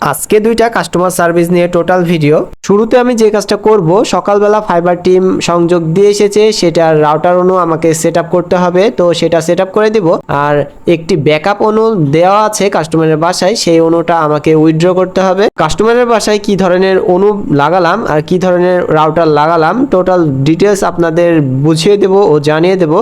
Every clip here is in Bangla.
আজকে দুইটা কাস্টমার সার্ভিস নিয়ে টোটাল ভিডিও শুরুতে আমি যে কাজটা করব, সকালবেলা ফাইবার টিম সংযোগ দিয়ে এসেছে, সেটার রাউটার অনু আমাকে সেট করতে হবে, তো সেটা সেট করে দিব। আর একটি ব্যাকআপ অনু দেওয়া আছে কাস্টমারের বাসায়, সেই অনুটা আমাকে উইথড্র করতে হবে। কাস্টমারের বাসায় কি ধরনের অনু লাগালাম, আর কি ধরনের রাউটার লাগালাম টোটাল ডিটেলস আপনাদের বুঝিয়ে দেব ও জানিয়ে দেব।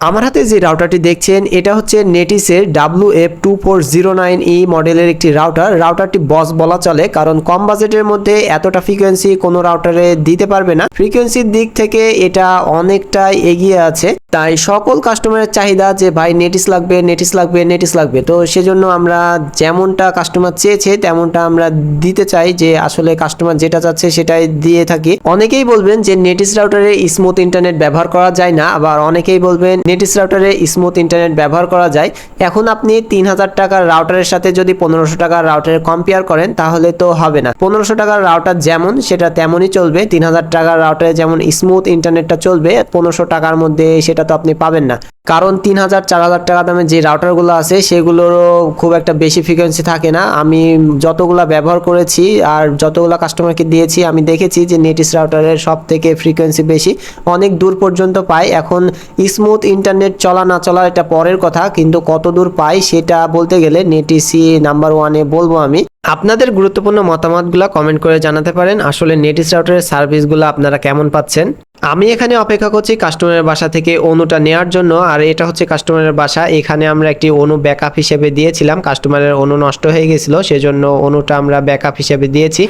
আমার হাতে যে রাউটারটি দেখছেন, এটা হচ্ছে নেটিসের W F two four zero nine E মডেলের একটি রাউটার রাউটারটি বস বলা চলে, কারণ কম বাজেটের মধ্যে এতটা ফ্রিকোয়েন্সি কোনো রাউটারে দিতে পারবে না। ফ্রিকোয়েন্সির দিক থেকে এটা অনেকটাই এগিয়ে আছে। তাই সকল কাস্টমারের চাহিদা যে ভাই নেটিস লাগবে নেটিস লাগবে নেটিস লাগবে। তো সেজন্য আমরা যেমনটা কাস্টমার চেয়েছে, তেমনটা আমরা দিতে চাই যে আসলে কাস্টমার যেটা চাচ্ছে সেটাই দিয়ে থাকি। অনেকেই বলবেন যে নেটিস রাউটারে স্মুথ ইন্টারনেট ব্যবহার করা যায় না, আবার অনেকেই বলবেন নেটিস রাউটারে স্মুথ ইন্টারনেট ব্যবহার করা যায়। এখন আপনি তিন হাজার টাকার রাউটারের সাথে যদি পনেরোশো টাকার রাউটারে কম্পেয়ার করেন, তাহলে তো হবে না। পনেরোশো টাকার রাউটার যেমন, সেটা তেমনই চলবে। তিন হাজার টাকার রাউটারে যেমন স্মুথ ইন্টারনেটটা চলবে, পনেরোশো টাকার মধ্যে সেটা তো আপনি পাবেন না। কারণ তিন হাজার, চার হাজার টাকা দামে যে রাউটারগুলো আছে, সেগুলোরও খুব একটা বেশি ফ্রিকোয়েন্সি থাকে না। আমি যতগুলা ব্যবহার করেছি আর যতগুলা কাস্টমারকে দিয়েছি, আমি দেখেছি যে নেটিস রাউটারের সব থেকে ফ্রিকোয়েন্সি বেশি। অনেক দূর পর্যন্ত পাই। এখন স্মুথ ইন্টারনেট চলা না চলা এটা পরের কথা, কিন্তু কত দূর পাই সেটা বলতে গেলে নেটিসি নাম্বার ওয়ানে বলব আমি। আপনাদের গুরুত্বপূর্ণ মতামতগুলো কমেন্ট করে জানাতে পারেন। আসলে নেটিস রাউটারের সার্ভিসগুলো আপনারা কেমন পাচ্ছেন? আমি এখানে অপেক্ষা করছি কাস্টমারের বাসা থেকে অনুটা নেওয়ার জন্য, আর এটা হচ্ছে কাস্টমারের বাসা। এখানে আমরা একটি অনু ব্যাকআপ হিসেবে দিয়েছিলাম। কাস্টমারের অনু নষ্ট হয়ে গেছিল, সেজন্য অনুটা আমরা ব্যাকআপ হিসেবে দিয়েছি।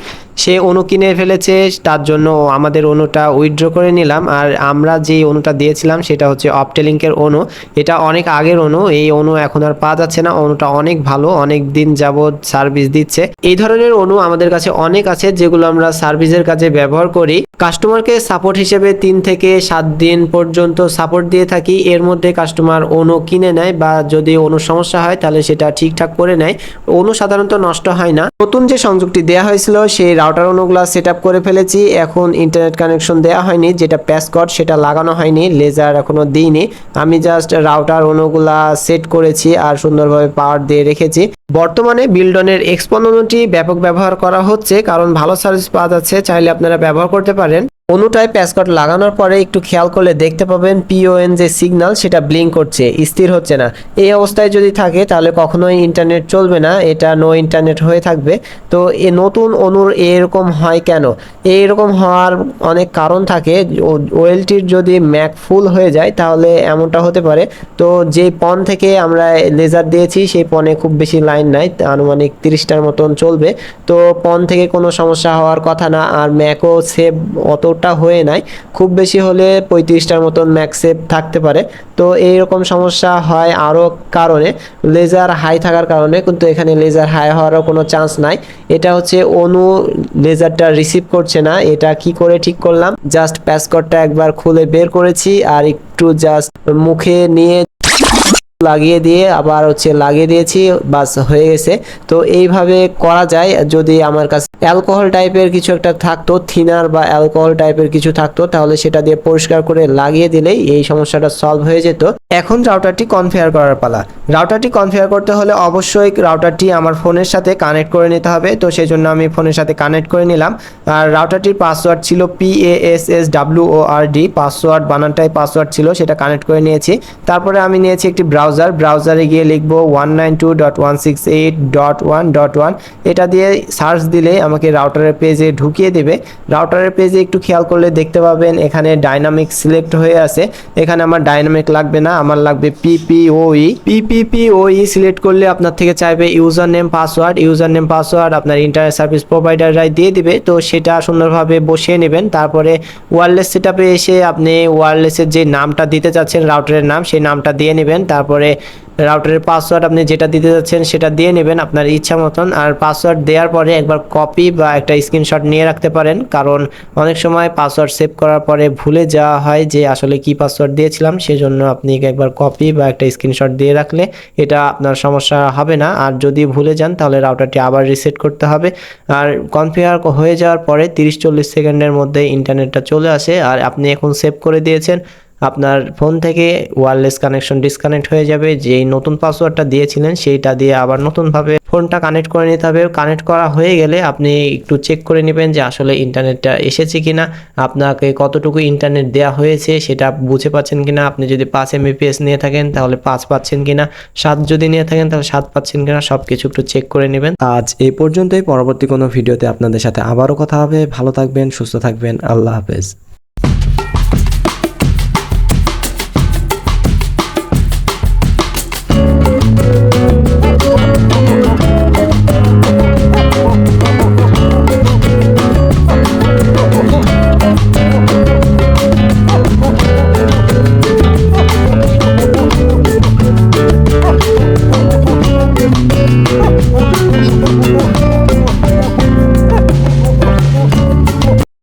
সে অনু কিনে ফেলেছে, তার জন্য আমাদের অনুটা উইথড্র করে নিলাম। আর আমরা যে অনুটা দিয়েছিলাম, সেটা হচ্ছে অপটেলিঙ্কের অনু। এটা অনেক আগের অনু, এই অনু এখন আর পাওয়া যাচ্ছে না। অনুটা অনেক ভালো, অনেক দিন যাবৎ সার্ভিস দিচ্ছে। এই ধরনের অনু আমাদের কাছে অনেক আছে, যেগুলো আমরা সার্ভিসের কাজে ব্যবহার করি। কাস্টমারকে সাপোর্ট হিসেবে তিন থেকে সাত দিন পর্যন্ত সাপোর্ট দিয়ে থাকি। এর মধ্যে কাস্টমার অনু কিনে নেয় বা যদি অনু সমস্যা হয় তাহলে সেটা ঠিকঠাক করে নেয়। অনু সাধারণত নষ্ট হয় না। নতুন যে সংযোগটি দেওয়া হয়েছিল সেই রাউটার অনুগুলা সেট করে ফেলেছি। এখন ইন্টারনেট কানেকশন দেওয়া হয়নি। যেটা প্যাসকট সেটা লাগানো হয়নি। লেজার এখনও দিইনি। আমি জাস্ট রাউটার অনুগুলা সেট করেছি আর সুন্দরভাবে পাওয়ার দিয়ে রেখেছি। বর্তমানে বিল্ডনের এক্সপন অনুটি ব্যাপক ব্যবহার করা হচ্ছে। কারণ ভালো সার্ভিস পাওয়া যাচ্ছে। চাইলে আপনারা ব্যবহার করতে পারেন। অনুটায় প্যাসকট লাগানোর পরে একটু খেয়াল করলে দেখতে পাবেন পিওএন যে সিগন্যাল সেটা ব্লিঙ্ক করছে, স্থির হচ্ছে না। এই অবস্থায় যদি থাকে, তাহলে কখনোই ইন্টারনেট চলবে না, এটা নো ইন্টারনেট হয়ে থাকবে। তো এ নতুন অনুর এরকম হয় কেন? এইরকম হওয়ার অনেক কারণ থাকে। ওয়েলটির যদি ম্যাক ফুল হয়ে যায়, তাহলে এমনটা হতে পারে। তো যে পন থেকে আমরা লেজার দিয়েছি, সেই পনে খুব বেশি লাইন নাই, আনুমানিক তিরিশটার মতন চলবে। তো পন থেকে কোনো সমস্যা হওয়ার কথা না, আর ম্যাকও সেভ অতটা হয়ে নাই। খুব বেশি হলে পঁয়ত্রিশটার মতন ম্যাক্সেপ থাকতে পারে। তো এইরকম সমস্যা হয় আরও কারণে। লেজার হাই থাকার কারণে, কিন্তু এখানে লেজার হাই হওয়ারও কোনো চান্স নাই। এটা হচ্ছে অনু লেজারটা রিসিভ করছে না। এটা কি করে ঠিক করলাম? জাস্ট প্যাসকটটা একবার খুলে বের করেছি আর একটু জাস্ট মুখে নিয়ে লাগিয়ে দিয়ে আবার হচ্ছে লাগিয়ে দিয়েছি, বাস হয়ে গেছে। তো এইভাবে করা যায়। যদি আমার কাছে অ্যালকোহল টাইপের কিছু একটা থাকতো, থিনার বা অ্যালকোহল টাইপের কিছু থাকতো, তাহলে সেটা দিয়ে পরিষ্কার করে লাগিয়ে দিলেই এই সমস্যাটা সলভ হয়ে যেত। এখন রাউটারটি কনফিগার করার পালা। রাউটারটি কনফিগার করতে হলে অবশ্যই রাউটারটি আমার ফোনের সাথে কানেক্ট করে নিতে হবে, তো সেই জন্য আমি ফোনের সাথে কানেক্ট করে নিলাম। আর রাউটারটির পাসওয়ার্ড ছিল P A S S W O R D password বানানটাই password ছিল, সেটা কানেক্ট করে নিয়েছি। তারপরে আমি নিয়েছি একটি ব্রাউজার ব্রাউজারে গিয়ে লিখব one nine two dot one six eight dot one dot one এটা দিয়ে সার্চ দিলে আমাকে রাউটারের পেজে ঢুকিয়ে দেবে। রাউটারের পেজে একটু খেয়াল করলে দেখতে পাবেন, এখানে ডাইনামিক সিলেক্ট হয়ে আছে। এখানে আমার ডাইনামিক লাগবে না, আমার লাগবে পিপিওই পিপিপিওই সিলেক্ট করলে আপনার থেকে চাইবে user name password user name password আপনার ইন্টারনেট সার্ভিস প্রোভাইডাররাই দিয়ে দিবে। তো সেটা সুন্দরভাবে বসিয়ে নেবেন। তারপরে ওয়্যারলেস সেটআপে এসে আপনি ওয়্যারলেসের যে নামটা দিতে চাচ্ছেন রাউটারের নাম, সেই নামটা দিয়ে নেবেন। তারপরে রাউটারের পাসওয়ার্ড আপনি যেটা দিতে যাচ্ছেন সেটা দিয়ে নেবেন আপনার ইচ্ছা মতন। আর পাসওয়ার্ড দেওয়ার পরে একবার কপি বা একটা স্ক্রিনশট নিয়ে রাখতে পারেন। কারণ অনেক সময় পাসওয়ার্ড সেভ করার পরে ভুলে যাওয়া হয় যে আসলে কি পাসওয়ার্ড দিয়েছিলাম, সেজন্য আপনি একবার কপি বা একটা স্ক্রিনশট দিয়ে রাখলে এটা আপনার সমস্যা হবে না। আর যদি ভুলে যান, তাহলে রাউটারটি আবার রিসেট করতে হবে। আর কনফিগার হয়ে যাওয়ার পরে তিরিশ চল্লিশ সেকেন্ডের মধ্যে ইন্টারনেটটা চলে আসে। আর আপনি এখন সেভ করে দিয়েছেন আপনার ফোন থেকে ওয়্যারলেস কানেকশন ডিসকানেক্ট হয়ে যাবে। যেই নতুন পাসওয়ার্ডটা দিয়েছিলেন, সেইটা দিয়ে আবার নতুনভাবে ফোনটা কানেক্ট করে নিতে হবে। কানেক্ট করা হয়ে গেলে আপনি একটু চেক করে নেবেন যে আসলে ইন্টারনেটটা এসেছে কিনা, আপনাকে কতটুকু ইন্টারনেট দেওয়া হয়েছে সেটা বুঝে পাচ্ছেন কিনা। আপনি যদি পাঁচ এমবিপিএস নিয়ে থাকেন, তাহলে পাঁচ পাচ্ছেন কিনা। সাত যদি নিয়ে থাকেন, তাহলে সাত পাচ্ছেন কিনা সব কিছু একটু চেক করে নেবেন। আজ এই পর্যন্তই। পরবর্তী কোনো ভিডিওতে আপনাদের সাথে আবারও কথা হবে। ভালো থাকবেন, সুস্থ থাকবেন। আল্লাহ হাফেজ।